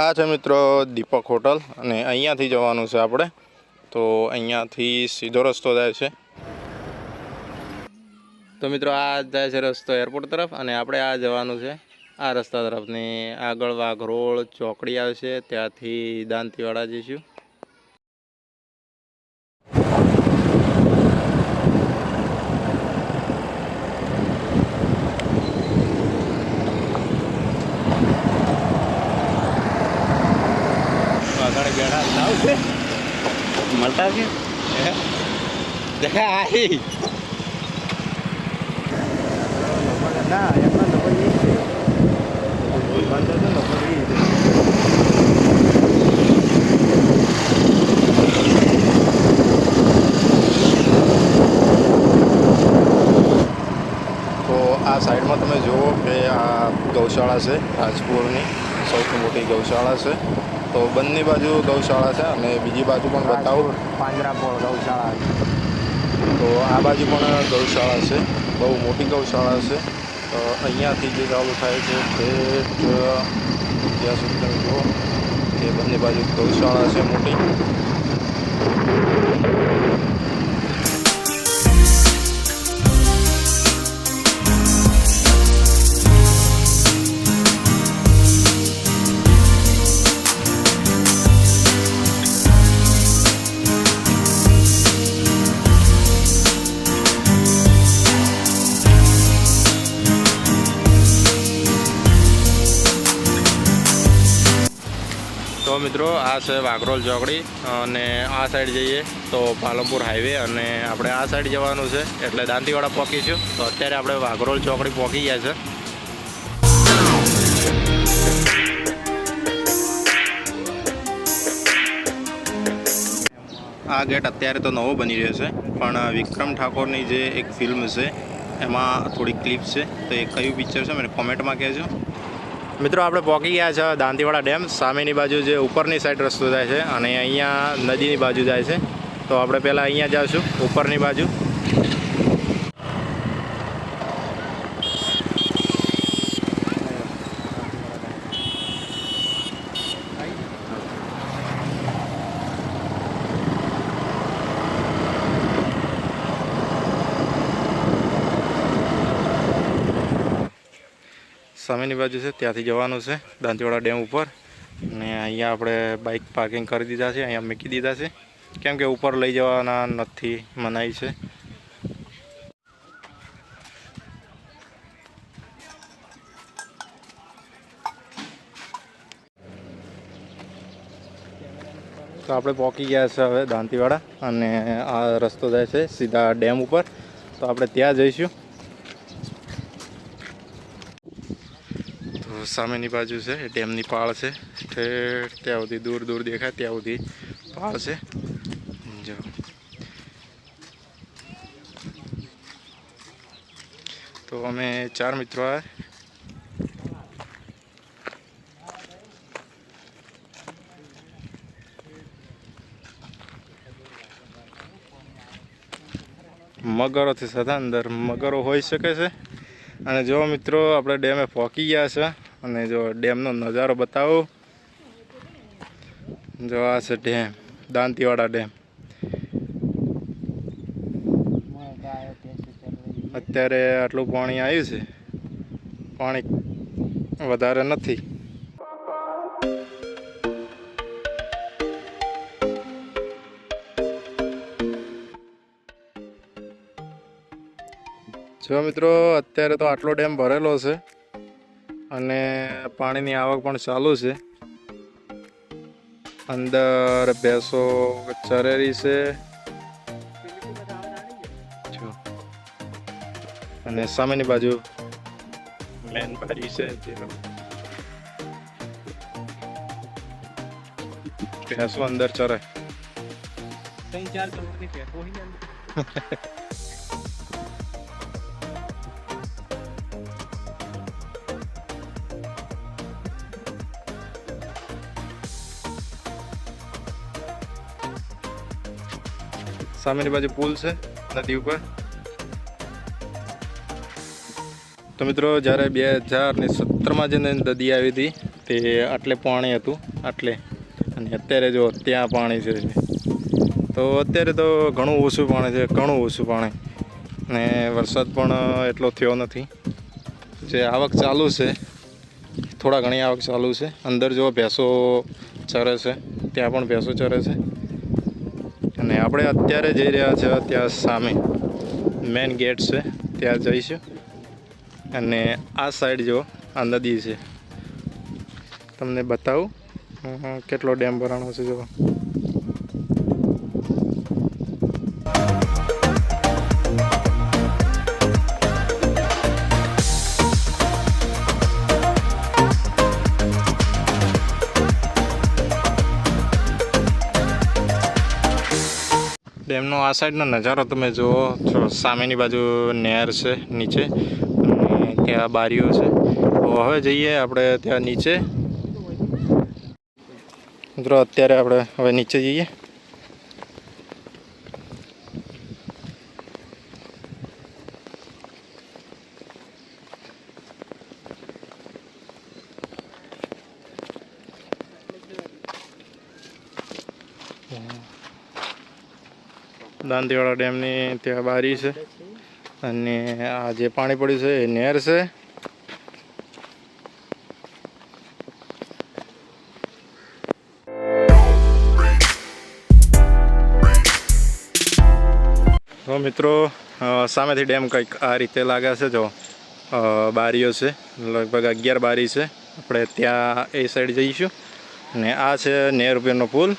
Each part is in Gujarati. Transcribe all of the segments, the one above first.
આ છે મિત્રો દીપક હોટલ અને અહીંયાથી જવાનું છે આપણે. તો અહીંયાથી સીધો રસ્તો જાય છે. તો મિત્રો આ જાય છે રસ્તો એરપોર્ટ તરફ અને આપણે આ જવાનું છે આ રસ્તા તરફની આગળ વાઘરોળ ચોકડી આવશે. ત્યાંથી દાંતીવાડા જઈશું આગળ છે મળતા છે? ના એમના લોકો એ છે. હતો એ છે. તો આ સાઈડમાં તમે જુઓ કે આ ગૌશાળા છે રાજપુરની સૌથી મોટી ગૌશાળા છે. તો બંને બાજુ ગૌશાળા છે અને બીજી બાજુ પણ બતાવું. પાંજરાપોળ ગૌશાળા તો આ બાજુ પણ ગૌશાળા છે બહુ મોટી ગૌશાળા છે. તો અહીંયાથી જે ચાલુ થાય છે તે જ જ્યાં સુધી તમે જુઓ કે બંને બાજુ ગૌશાળા છે મોટી. મિત્રો, આ છે વાઘરોલ ચોકડી અને આ સાઈડ જઈએ તો પાલનપુર હાઈવે અને આપણે આ સાઈડ જવાનું છે એટલે દાંતીવાડા પહોંચીશું તો અત્યારે આપણે વાઘરોલ ચોકડી પહોંચી ગયા છે. આ ગેટ અત્યારે તો નવો બની રહ્યો છે, પણ વિક્રમ ઠાકોરની જે એક ફિલ્મ છે, એમાં થોડી ક્લિપ છે. તો એ કયું પિક્ચર છે, મને કોમેન્ટમાં કહેજો. મિત્રો, આપણે પહોંચી ગયા છે દાંતીવાડા ડેમ. સામેની બાજુ જે ઉપરની સાઈડ રસ્તો જાય છે અને અહીંયા નદીની બાજુ જાય છે. તો આપણે પહેલાં અહીંયા જઈશું ઉપરની બાજુ. સામેની બાજુ છે, ત્યાંથી જવાનું છે, દાંતીવાડા ડેમ ઉપર. અને અહીંયા આપણે બાઇક પાર્કિંગ કરી દીધા છે, અહીંયા મૂકી દીધા છે. કેમ કે ઉપર લઈ જવાના નથી મનાઈ છે. તો આપણે પહોંચી ગયા છે હવે દાંતીવાડા, અને આ રસ્તો જાય છે સીધા ડેમ ઉપર. તો આપણે ત્યાં જઈશું. સામેની બાજુ છે ડેમની પાળ છે. ત્યાં સુધી દૂર દૂર દેખાય, ત્યાં સુધી પાળ છે. જો. તો અમે ચાર મિત્રો આવ્યા મગરોથી સદા અંદર મગરો હોઈ શકે છે. અને જો મિત્રો, આપણે ડેમે પહોંચી ગયા છે. અને જો ડેમનો નજારો બતાવો. જો આ છે ડેમ, દાંતીવાડા ડેમ. અત્યારે આટલું પાણી આવ્યું છે. પાણી વધારે નથી. જો મિત્રો, અત્યારે તો આટલો ડેમ ભરેલો છે. અને પાણીની આવક પણ ચાલુ છે. અંદર ભેંસો ચરેલી છે. અને સામેની બાજુ મેન બારી છે ભેંસો અંદર ચરે. ત્રણ ચાર કરોડની પેટ્રોલ સામેની બાજુ પુલ છે, નદી ઉપર. તો મિત્રો, જ્યારે બે હજાર ને સત્તરમાં જે નદી આવી હતી, તે આટલે પાણી હતું, આટલે. અને અત્યારે જો ત્યાં પાણી છે. તો અત્યારે તો ઘણું ઓછું પાણી છે, ઘણું ઓછું પાણી. અને વરસાદ પણ એટલો થયો નથી. જે આવક ચાલુ છે, થોડા ઘણી આવક ચાલુ છે. અંદર જો ભેંસો ચરે છે, ત્યાં પણ ભેંસો ચરે છે. આપણે અત્યારે જઈ રહ્યા છે ત્યાં સામે. મેન ગેટ છે. ત્યાં જઈશું. અને આ સાઈડ જો, આ નદી છે. તમને બતાવું. કેટલો ડેમ ભરાણો છે જો ડેમનો આ સાઈડનો નજારો તમે જુઓ છો સામેની બાજુ નહેર છે, નીચે. અને ત્યાં બારીઓ છે. તો હવે જઈએ આપણે ત્યાં નીચે. મિત્રો, અત્યારે આપણે હવે નીચે જઈએ. દાંતીવાડા ડેમની ત્યાં બારી છે. અને આ જે પાણી પડ્યું છે એ નહેર છે. તો મિત્રો સામેથી ડેમ કંઈક આ રીતે લાગે છે. જો બારીઓ છે. લગભગ અગિયાર બારી છે. આપણે ત્યાં એ સાઈડ જઈશું. અને આ છે નેર રૂપિયાનો પુલ.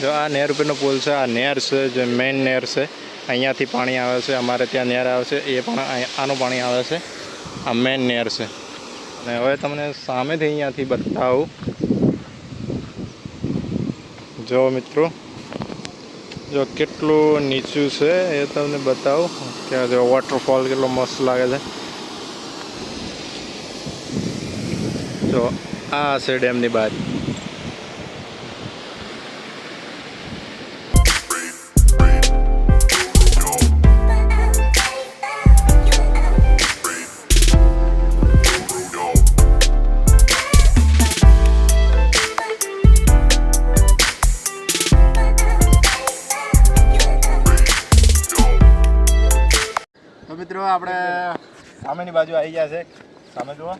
જો આ નહેર ઉપરનો પુલ છે, આ નેર છે, જે મેઇન નેર છે, અહીંયાથી પાણી આવે છે, અમારે ત્યાં નહેર આવે છે, એ પણ આનું પાણી આવે છે, આ મેઇન નેર છે. અને હવે તમને સામેથી અહીંયાથી બતાવું. જો મિત્રો, જો કેટલું નીચું છે એ તમને બતાવું. કે જો વોટરફોલ કેટલો મસ્ત લાગે છે. જો આ છે ડેમની બારી આપણે સામેની બાજુ આવી ગયા છે. સામે જુઓ.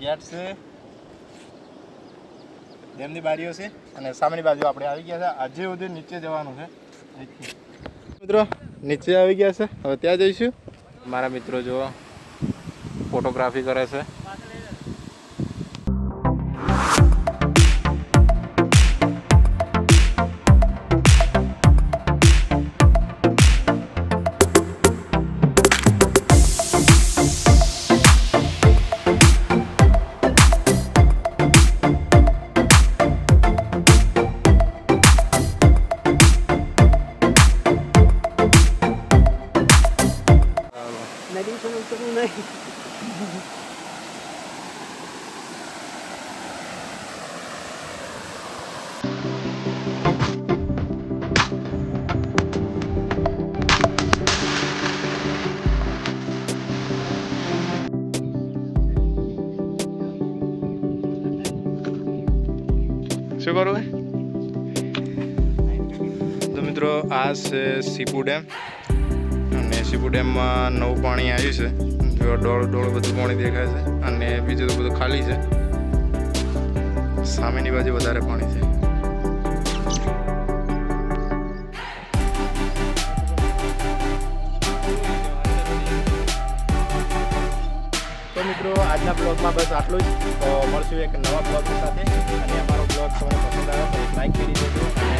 ગેટ છે. ડેમની બારીઓ છે અને સામેની બાજુ આપણે આવી ગયા છે. આજે સુધી નીચે જવાનું છે. મિત્રો, નીચે આવી ગયા છે. હવે ત્યાં જઈશું. મારા મિત્રો જુઓ, ફોટોગ્રાફી કરે છે. આ છે સીપુ ડેમ અને સીપુ ડેમમાં નવું પાણી આવ્યું છે. જો ડોળ ડોળ બધું પાણી દેખાય છે. અને બીજું તો બધું ખાલી છે. સામેની બાજુ વધારે પાણી છે. મિત્રો, આજના બ્લોગમાં બસ આટલું જ. તો મળશું એક નવા બ્લોગ સાથે. અને અમારો બ્લોગ તમને પસંદ આવ્યો તો લાઈક કરી દેજો. અને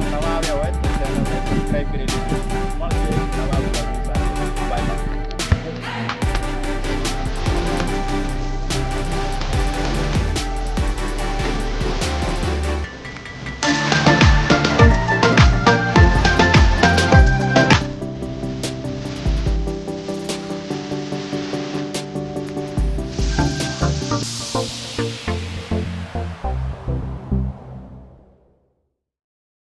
નવા આવ્યા હોય તો ચેનલને સબસ્ક્રાઈબ કરી